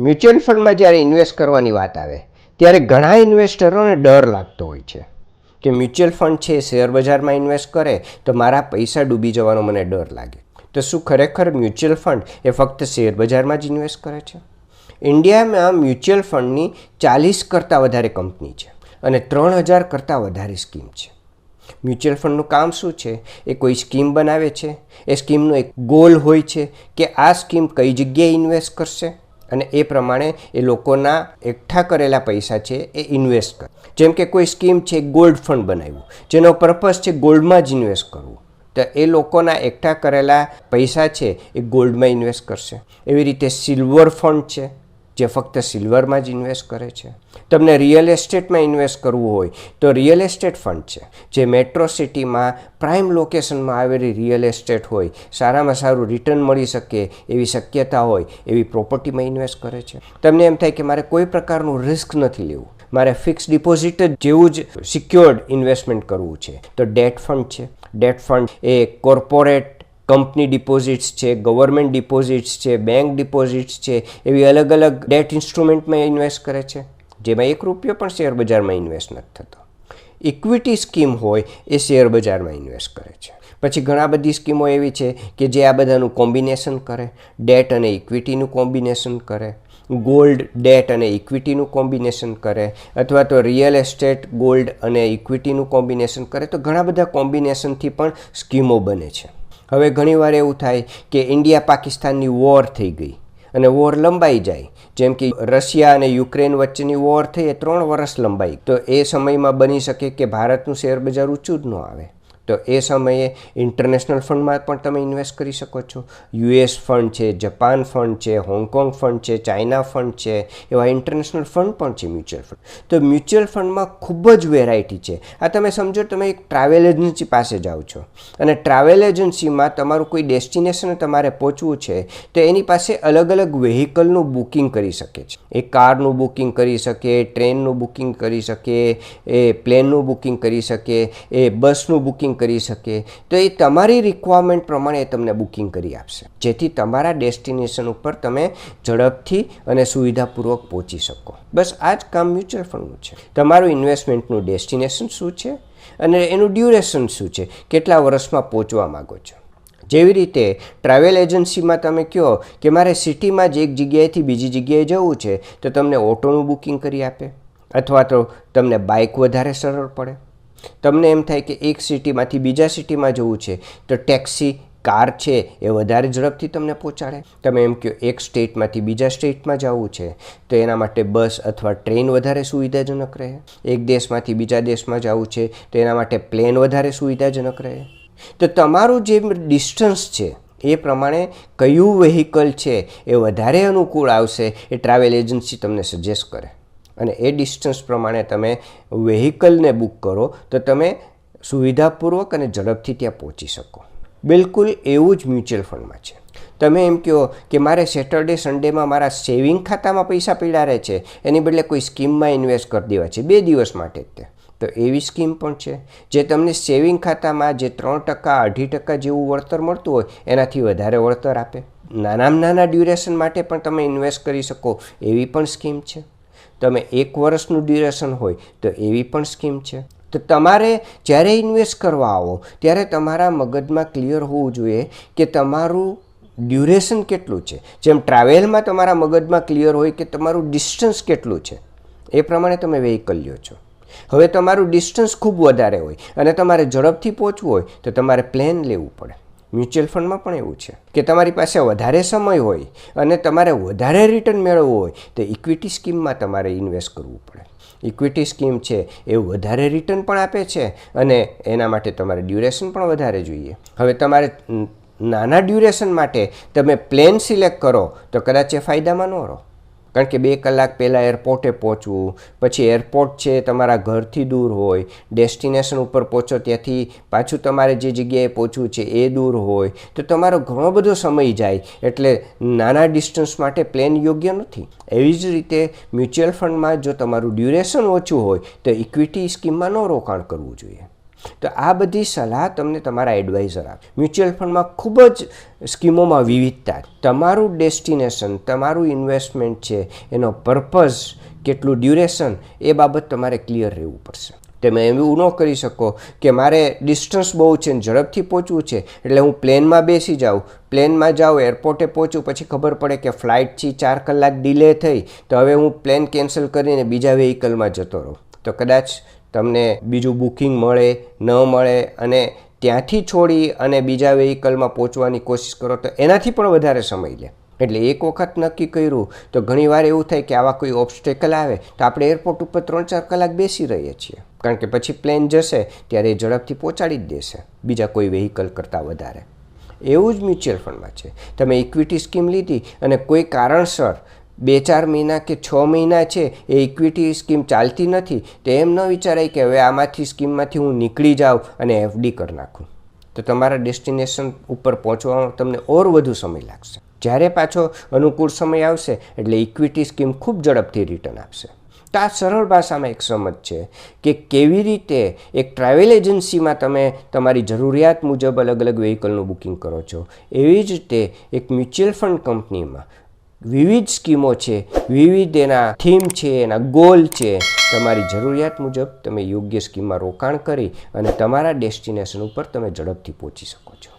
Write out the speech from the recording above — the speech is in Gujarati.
મ્યુચ્યુઅલ ફંડમાં જ્યારે ઇન્વેસ્ટ કરવાની વાત આવે, ત્યારે ઘણા ઇન્વેસ્ટરોને ડર લાગતો હોય છે કે મ્યુચ્યુઅલ ફંડ છે, શેર બજારમાં ઇન્વેસ્ટ કરે, તો મારા પૈસા ડૂબી જવાનો મને ડર લાગે. તો શું ખરેખર મ્યુચ્યુઅલ ફંડ એ ફક્ત શેર બજારમાં જ ઇન્વેસ્ટ કરે છે? ઇન્ડિયામાં મ્યુચ્યુઅલ ફંડની ચાલીસ કરતાં વધારે કંપની છે અને ત્રણ હજાર કરતાં વધારે સ્કીમ છે. મ્યુચ્યુઅલ ફંડનું કામ શું છે? એ કોઈ સ્કીમ બનાવે છે? એ સ્કીમનો એક ગોલ હોય છે કે આ સ્કીમ કઈ જગ્યાએ ઇન્વેસ્ટ કરશે? અને એ પ્રમાણે એ લોકોના એકઠા કરેલા પૈસા છે એ ઇન્વેસ્ટ કરે. જેમ કે કોઈ સ્કીમ છે, ગોલ્ડ ફંડ બનાવ્યું, જેનો પર્પઝ છે ગોલ્ડમાં જ ઇન્વેસ્ટ કરવું. તો એ લોકોના એકઠા કરેલા પૈસા છે એ ગોલ્ડમાં ઇન્વેસ્ટ કરશે. એવી રીતે સિલ્વર ફંડ છે જે ફક્ત સિલ્વરમાં જ ઇન્વેસ્ટ કરે છે. તમને રિયલ એસ્ટેટમાં ઇન્વેસ્ટ કરવું હોય તો રિયલ એસ્ટેટ ફંડ છે. જે મેટ્રો સિટીમાં પ્રાઇમ લોકેશનમાં આવેલી રિયલ એસ્ટેટ હોય, સારામાં સારું રિટર્ન મળી શકે એવી શક્યતા હોય, એવી પ્રોપર્ટીમાં ઇન્વેસ્ટ કરે છે. તમને એમ થાય કે મારે કોઈ પ્રકારનું રિસ્ક નથી લેવું. મારે ફિક્સ ડિપોઝિટ જેવું જ સિક્યોર્ડ ઇન્વેસ્ટમેન્ટ કરવું છે. તો ડેટ ફંડ છે. ડેટ ફંડ એ કોર્પોરેટ કંપની ડિપોઝિટ્સ છે, ગવર્મેન્ટ ડિપોઝિટ્સ છે, બેંક ડિપોઝિટ્સ છે, એવી અલગ અલગ ડેટ ઇન્સ્ટ્રુમેન્ટમાં ઇન્વેસ્ટ કરે છે. જેમાં એક રૂપિયો પણ શેર બજારમાં ઇન્વેસ્ટ નથી થતો. ઇક્વિટી સ્કીમ હોય એ શેર બજારમાં ઇન્વેસ્ટ કરે છે. પછી ઘણા બધી સ્કીમો એવી છે કે જે આ બધાનું કોમ્બિનેશન કરે. ડેટ અને ઇક્વિટીનું કોમ્બિનેશન કરે. ગોલ્ડ ડેટ અને ઇક્વિટીનું કોમ્બિનેશન કરે. અથવા તો રિયલ એસ્ટેટ ગોલ્ડ અને ઇક્વિટીનું કોમ્બિનેશન કરે. તો ઘણા બધા કોમ્બિનેશનથી પણ સ્કીમો બને છે. હવે ઘણીવાર એવું થાય કે ઇન્ડિયા પાકિસ્તાનની વોર થઈ ગઈ અને વોર લંબાઈ જાય. જેમ કે રશિયા અને યુક્રેન વચ્ચેની વોર થઈ એ ત્રણ વર્ષ લંબાઈ. તો એ સમયમાં બની શકે કે ભારતનું શેર બજાર ઊંચું જ ન આવે. તો એ સમયે ઇન્ટરનેશનલ ફંડમાં પણ તમે ઇન્વેસ્ટ કરી શકો છો. યુએસ ફંડ છે જપાન ફંડ છે હોંગકોંગ ફંડ છે ચાઇના ફંડ છે, એવા ઇન્ટરનેશનલ ફંડ પણ છે મ્યુચ્યુઅલ ફંડ તો મ્યુચ્યુઅલ ફંડમાં ખૂબ જ વેરાયટી છે. આ તમે સમજો તમે એક ટ્રાવેલ એજન્સી પાસે જાઓ છો. અને ટ્રાવેલ એજન્સીમાં તમારું કોઈ ડેસ્ટિનેશન તમારે પહોંચવું છે, તો એની પાસે અલગ અલગ વેહિકલનું બુકિંગ કરી શકે છે. એ કારનું બુકિંગ કરી શકે ટ્રેનનું બુકિંગ કરી શકે, એ પ્લેનનું બુકિંગ કરી શકે, એ બસનું બુકિંગ કરી શકે. તો એ તમારી રિક્વાયરમેન્ટ પ્રમાણે એ તમને બુકિંગ કરી આપશે. જેથી તમારા ડેસ્ટિનેશન ઉપર તમે ઝડપથી અને સુવિધાપૂર્વક પહોંચી શકો. બસ આ જ કામ મ્યુચ્યુઅલ ફંડનું છે. તમારું ઇન્વેસ્ટમેન્ટનું ડેસ્ટિનેશન શું છે? અને એનું ડ્યુરેશન શું છે? કેટલા વર્ષમાં પહોંચવા માગો છો? જેવી રીતે ટ્રાવેલ એજન્સીમાં તમે કહો કે મારે સિટીમાં જ એક જગ્યાએથી બીજી જગ્યાએ જવું છે, તો તમને ઓટોનું બુકિંગ કરી આપે. અથવા તો તમને બાઇક વધારે સરળ પડે. તમને એમ થાય કે એક સિટીમાંથી બીજા સિટીમાં જવું છે, તો ટેક્સી, કાર છે, એ વધારે ઝડપથી તમને પહોંચાડે. તમે એમ કહો, એક સ્ટેટમાંથી બીજા સ્ટેટમાં જવું છે, તો એના માટે બસ અથવા ટ્રેન વધારે સુવિધાજનક રહે. એક દેશમાંથી બીજા દેશમાં જવું છે, તો એના માટે પ્લેન વધારે સુવિધાજનક રહે. તો તમારું જે ડિસ્ટન્સ છે, એ પ્રમાણે કયું વેહિકલ છે, એ વધારે અનુકૂળ આવશે, એ ટ્રાવેલ એજન્સી તમને સજેસ્ટ કરે. અને એ ડિસ્ટન્સ પ્રમાણે તમે વેહિકલને બુક કરો, તો તમે સુવિધાપૂર્વક અને ઝડપથી ત્યાં પહોંચી શકો. બિલકુલ એવું જ મ્યુચ્યુઅલ ફંડમાં છે. તમે એમ કહો કે મારે સેટરડે સન્ડેમાં મારા સેવિંગ ખાતામાં પૈસા પીડા રહે છે, એની બદલે કોઈ સ્કીમમાં ઇન્વેસ્ટ કરી દેવા છે, બે દિવસ માટે જ તે. તો એવી સ્કીમ પણ છે. જે તમને સેવિંગ ખાતામાં જે ત્રણ ટકા, અઢી ટકા જેવું વળતર મળતું હોય, એનાથી વધારે વળતર આપે. નાનામાં નાના ડ્યુરેશન માટે પણ તમે ઇન્વેસ્ટ કરી શકો, એવી પણ સ્કીમ છે. તમે એક વર્ષનું ડ્યુરેશન હોય તો એવી પણ સ્કીમ છે. તો તમારે જ્યારે ઇન્વેસ્ટ કરવા આવો, ત્યારે તમારા મગજમાં ક્લિયર હોવું જોઈએ કે તમારું ડ્યુરેશન કેટલું છે. જેમ ટ્રાવેલમાં તમારા મગજમાં ક્લિયર હોય કે તમારું ડિસ્ટન્સ કેટલું છે. એ પ્રમાણે તમે વેહિકલ લ્યો છો. હવે તમારું ડિસ્ટન્સ ખૂબ વધારે હોય અને તમારે ઝડપથી પહોંચવું હોય તો તમારે પ્લેન લેવું પડે. મ્યુચ્યુઅલ ફંડમાં પણ એવું છે કે તમારી પાસે વધારે સમય હોય અને તમારે વધારે રિટર્ન મેળવવું હોય, તો ઇક્વિટી સ્કીમમાં તમારે ઇન્વેસ્ટ કરવું પડે. ઇક્વિટી સ્કીમ છે એ વધારે રિટર્ન પણ આપે છે અને એના માટે તમારે ડ્યુરેશન પણ વધારે જોઈએ. હવે તમારે નાના ડ્યુરેશન માટે તમે પ્લેન સિલેક્ટ કરો, તો કદાચ એ ફાયદામાં ન રહો. કારણ કે બે કલાક પહેલાં એરપોર્ટે પહોંચવું, પછી એરપોર્ટ છે તમારા ઘરથી દૂર હોય ડેસ્ટિનેશન ઉપર પહોંચો, ત્યાંથી પાછું તમારે જે જગ્યાએ પહોંચવું છે એ દૂર હોય, તો તમારો ઘણો બધો સમય જાય. એટલે નાના ડિસ્ટન્સ માટે પ્લેન યોગ્ય નથી. એવી જ રીતે મ્યુચ્યુઅલ ફંડમાં જો તમારું ડ્યુરેશન ઓછું હોય, તો ઇક્વિટી સ્કીમમાં ન રોકાણ કરવું જોઈએ. તો આ બધી સલાહ તમને તમારા એડવાઇઝર આપે. મ્યુચ્યુઅલ ફંડમાં ખૂબ જ સ્કીમોમાં વિવિધતા. તમારું ડેસ્ટિનેશન તમારું ઇન્વેસ્ટમેન્ટ છે, એનો પર્પઝ કેટલું ડ્યુરેશન એ બાબત તમારે ક્લિયર રહેવું પડશે. તમે એવું ન કરી શકો કે મારે ડિસ્ટન્સ બહુ છે ને ઝડપથી પહોંચવું છે, એટલે હું પ્લેનમાં બેસી જાઉં. પ્લેનમાં જાઉં એરપોર્ટે પહોંચું, પછી ખબર પડે કે ફ્લાઇટથી ચાર કલાક ડિલે થઈ, તો હવે હું પ્લેન કેન્સલ કરીને બીજા વ્હીકલમાં જતો રહું. તો કદાચ તમને બીજું બુકિંગ મળે, ન મળે અને ત્યાંથી છોડી અને બીજા વેહિકલમાં પહોંચવાની કોશિશ કરો તો એનાથી પણ વધારે સમય લે. એટલે એક વખત નક્કી કર્યું તો ઘણીવાર એવું થાય કે આવા કોઈ ઓબ્સ્ટેકલ આવે તો આપણે એરપોર્ટ ઉપર ત્રણ ચાર કલાક બેસી રહીએ છીએ. કારણ કે પછી પ્લેન જશે ત્યારે એ ઝડપથી પહોંચાડી જ દેશે, બીજા કોઈ વેહિકલ કરતાં વધારે. એવું જ મ્યુચ્યુઅલ ફંડમાં છે. તમે ઇક્વિટી સ્કીમ લીધી અને કોઈ કારણસર બે ચાર મહિના કે છ મહિના છે, એ ઇક્વિટી સ્કીમ ચાલતી નથી, તો એમ ન વિચારાય કે હવે આમાંથી સ્કીમમાંથી હું નીકળી જાઉં અને એફડી કરી નાખું. તો તમારા ડેસ્ટિનેશન ઉપર પહોંચવામાં તમને ઓર વધુ સમય લાગશે. જ્યારે પાછો અનુકૂળ સમય આવશે, એટલે ઇક્વિટી સ્કીમ ખૂબ ઝડપથી રિટર્ન આપશે. તો આ સરળ ભાષામાં એક સમજ છે કે કેવી રીતે એક ટ્રાવેલ એજન્સીમાં તમે તમારી જરૂરિયાત મુજબ અલગ અલગ વ્હીકલનું બુકિંગ કરો છો. એવી જ રીતે એક મ્યુચ્યુઅલ ફંડ કંપનીમાં વિવિધ સ્કીમો છે વિવિધ એના થીમ છે, એના ગોલ છે. તમારી જરૂરિયાત મુજબ તમે યોગ્ય સ્કીમમાં રોકાણ કરી અને તમારા ડેસ્ટિનેશન ઉપર તમે ઝડપથી પહોંચી શકો છો.